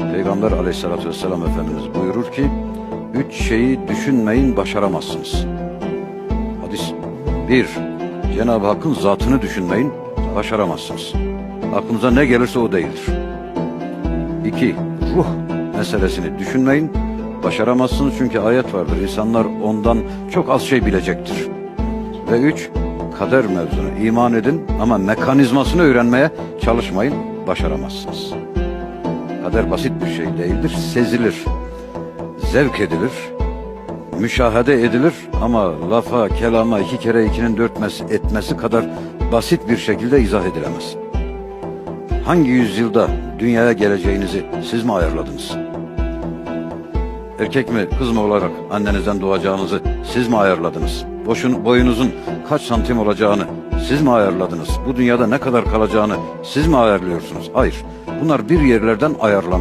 Peygamber aleyhissalatü vesselam Efendimiz buyurur ki, üç şeyi düşünmeyin başaramazsınız. Hadis. Bir, Cenab-ı Hakk'ın zatını düşünmeyin, başaramazsınız. Aklınıza ne gelirse o değildir. İki, ruh meselesini düşünmeyin, başaramazsınız çünkü ayet vardır. İnsanlar ondan çok az şey bilecektir. Ve üç, kader mevzuna iman edin ama mekanizmasını öğrenmeye çalışmayın, başaramazsınız. Kader basit bir şey değildir, sezilir, zevk edilir, müşahede edilir ama lafa, kelama iki kere ikinin dörtmesi etmesi kadar basit bir şekilde izah edilemez. Hangi yüzyılda dünyaya geleceğinizi siz mi ayarladınız? Erkek mi kız mı olarak annenizden doğacağınızı siz mi ayarladınız? Boşun, boyunuzun kaç santim olacağını siz mi ayarladınız? Bu dünyada ne kadar kalacağını siz mi ayarlıyorsunuz? Hayır. Bunlar bir yerlerden ayarlanıyor.